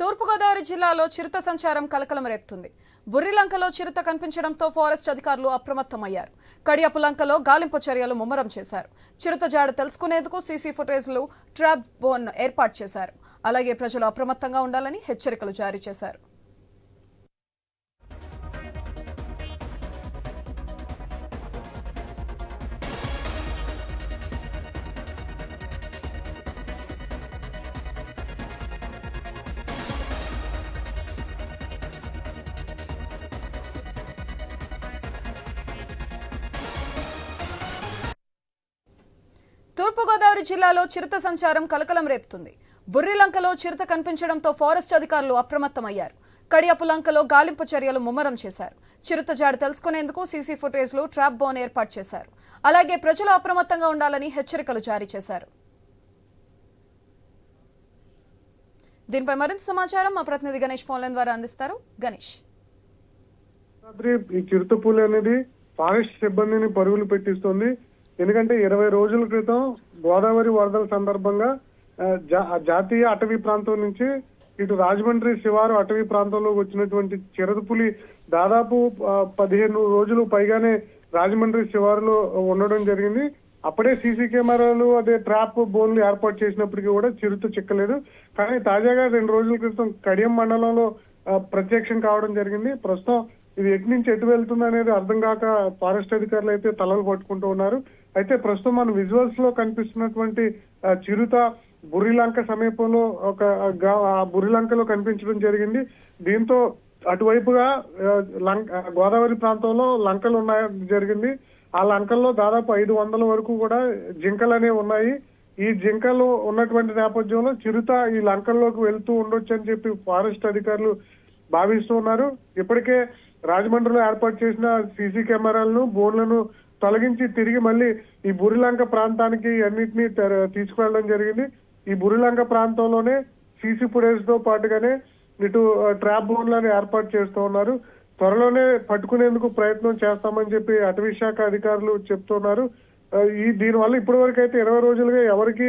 తూర్పుగోదావరి జిల్లాలో చిరుత సంచారం కలకలం రేపుతుంది. బుర్రిలంకలో చిరుత కనిపించడంతో ఫారెస్ట్ అధికారులు అప్రమత్తమయ్యారు. కడియపులంకలో గాలింపు చర్యలు ముమ్మరం చేశారు. చిరుత జాడ తెలుసుకునేందుకు సీసీ ఫుటేజ్లు ట్రాప్ బోన్ ఏర్పాటు చేశారు. అలాగే ప్రజలు అప్రమత్తంగా ఉండాలని హెచ్చరికలు జారీ చేశారు. తూర్పుగోదావరి జిల్లాలో చిరుత సంచారం కలకలం రేపుతుంది. బుర్రిలంకలో చిరుత కనిపించడంతో ఫారెస్ట్ అధికారులు అప్రమత్తమయ్యారు. కడియపులంకలో గాలింపు చర్యలు ముమ్మరం చేశారు. చిరుత జాడ తెలుసుకునేందుకు సీసీ ఫుటేజ్లు ట్రాప్ బోన్ ఏర్పాటు చేశారు. అలాగే ప్రజలు అప్రమత్తంగా ఉండాలని హెచ్చరికలు జారీ చేశారు. దీనిపై మరింత సమాచారం మా ప్రతినిధి గణేష్ ఫోన్ లైన్ ద్వారా అందిస్తారు. గణేష్. ఈ చిరుతపులి అనేది ఫారెస్ట్ సిబ్బందిని పరుగులు పెట్టిస్తుంది. ఎందుకంటే ఇరవై రోజుల క్రితం గోదావరి వరదల సందర్భంగా జా- జాతీయ అటవీ ప్రాంతం నుంచి ఇటు రాజమండ్రి శివారు అటవీ ప్రాంతంలోకి వచ్చినటువంటి చిరుతపులి దాదాపు పదిహేను రోజులు పైగానే రాజమండ్రి శివారులో ఉండడం జరిగింది. అప్పుడే సీసీ కెమెరాలు అదే ట్రాప్ బోన్లు ఏర్పాటు చేసినప్పటికీ కూడా చిరుత చిక్కలేదు. కానీ తాజాగా రెండు రోజుల క్రితం కడియం మండలంలో ప్రత్యక్షం కావడం జరిగింది. ప్రస్తుతం ఇది ఎటు నుంచి ఎటు వెళ్తుంది అనేది అర్థం కాక ఫారెస్ట్ అధికారులు అయితే తలలు పట్టుకుంటూ ఉన్నారు. అయితే ప్రస్తుతం మన విజువల్స్లో కనిపిస్తున్నటువంటి చిరుత బురిలంక సమీపంలో ఒక బురిలంకలో కనిపించడం జరిగింది. దీంతో అటువైపుగా లంక గోదావరి ప్రాంతంలో లంకలు ఉన్నాయి జరిగింది. ఆ లంకల్లో దాదాపు ఐదు వందల వరకు కూడా జింకలు అనేవి ఉన్నాయి. ఈ జింకలు ఉన్నటువంటి నేపథ్యంలో చిరుత ఈ లంకల్లోకి వెళ్తూ ఉండొచ్చు అని చెప్పి ఫారెస్ట్ అధికారులు భావిస్తూ ఉన్నారు. ఇప్పటికే రాజమండ్రిలో ఏర్పాటు చేసిన సీసీ కెమెరాలను బోన్లను తొలగించి తిరిగి మళ్ళీ ఈ బురిలంక ప్రాంతానికి అన్నిటినీ తీసుకువెళ్ళడం జరిగింది. ఈ బురిలంక ప్రాంతంలోనే సీసీ ఫుటేజ్తో పాటుగానే ఇటు ట్రాప్ బోన్లను ఏర్పాటు చేస్తూ ఉన్నారు. త్వరలోనే పట్టుకునేందుకు ప్రయత్నం చేస్తామని చెప్పి అటవీ శాఖ అధికారులు చెప్తున్నారు. ఈ దీని వల్ల ఇప్పటి వరకు అయితే ఇరవై రోజులుగా ఎవరికి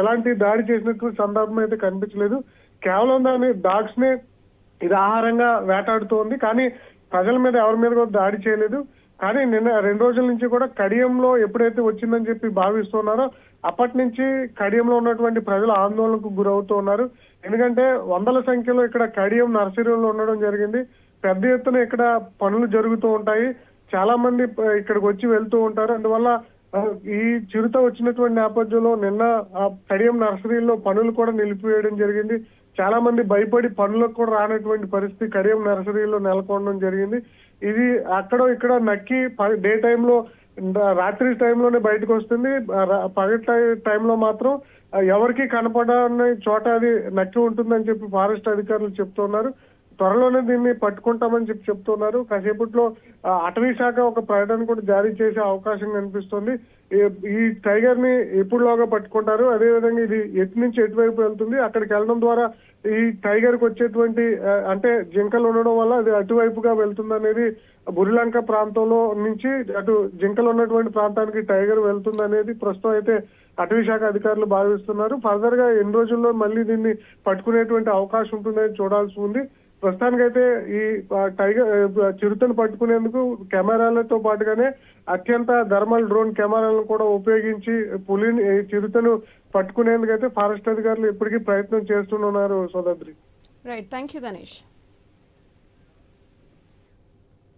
ఎలాంటి దాడి చేసినట్టు సందర్భం అయితే కనిపించలేదు. కేవలం దాని డాగ్స్ నే ఇది ఆహారంగా వేటాడుతోంది కానీ ప్రజల మీద ఎవరి మీద కూడా దాడి చేయలేదు. కానీ నిన్న రెండు రోజుల నుంచి కూడా కడియంలో ఎప్పుడైతే వచ్చిందని చెప్పి భావిస్తున్నారో అప్పటి నుంచి కడియంలో ఉన్నటువంటి ప్రజలు ఆందోళనకు గురవుతూ ఉన్నారు. ఎందుకంటే వందల సంఖ్యలో ఇక్కడ కడియం నర్సరీలో ఉండడం జరిగింది. పెద్ద ఎత్తున ఇక్కడ పనులు జరుగుతూ ఉంటాయి. చాలా మంది ఇక్కడికి వచ్చి వెళ్తూ ఉంటారు. అందువల్ల ఈ చిరుత వచ్చినటువంటి నేపథ్యంలో నిన్న ఆ కడియం నర్సరీలో పనులు కూడా నిలిపివేయడం జరిగింది. చాలా మంది భయపడి పనులకు కూడా రానటువంటి పరిస్థితి కడియం నర్సరీలో నెలకొనడం జరిగింది. ఇది అక్కడ ఇక్కడ నక్కి డే టైంలో రాత్రి టైంలోనే బయటకు వస్తుంది. పగటి టై- టైంలో మాత్రం ఎవరికి కనపడని చోట అది నక్కి ఉంటుందని చెప్పి ఫారెస్ట్ అధికారులు చెప్తున్నారు. త్వరలోనే దీన్ని పట్టుకుంటామని చెప్పి చెప్తున్నారు. కాసేపట్లో అటవీ శాఖ ఒక ప్రకటన కూడా జారీ చేసే అవకాశం కనిపిస్తుంది. ఈ- ఈ టైగర్ని ఎప్పుడులోగా పట్టుకుంటారు? అదే విధంగా ఇది ఎటు నుంచి ఎటువైపు వెళ్తుంది? అక్కడికి వెళ్ళడం ద్వారా ఈ టైగర్కు వచ్చేటువంటి అంటే జింకలు ఉండడం వల్ల అది అటువైపుగా వెళ్తుంది అనేది బురిలంక ప్రాంతంలో నుంచి అటు జింకలు ఉన్నటువంటి ప్రాంతానికి టైగర్ వెళ్తుంది అనేది ప్రస్తుతం అయితే అటవీ శాఖ అధికారులు భావిస్తున్నారు. ఫర్దర్గా ఎన్ని రోజుల్లో మళ్ళీ దీన్ని పట్టుకునేటువంటి అవకాశం ఉంటుందని చూడాల్సి ఉంది. ప్రస్తుతానికైతే ఈ టైగర్ చిరుతను పట్టుకునేందుకు కెమెరాలతో పాటుగానే అత్యంత థర్మల్ డ్రోన్ కెమెరాలను కూడా ఉపయోగించి పులిని చిరుతను పట్టుకునేందుకు పట్టుకునేందుకైతే ఫారెస్ట్ అధికారులు ఇప్పటికీ ప్రయత్నం చేస్తున్నారు సోదద్రి రైట్ థ్యాంక్ యూ గణేష్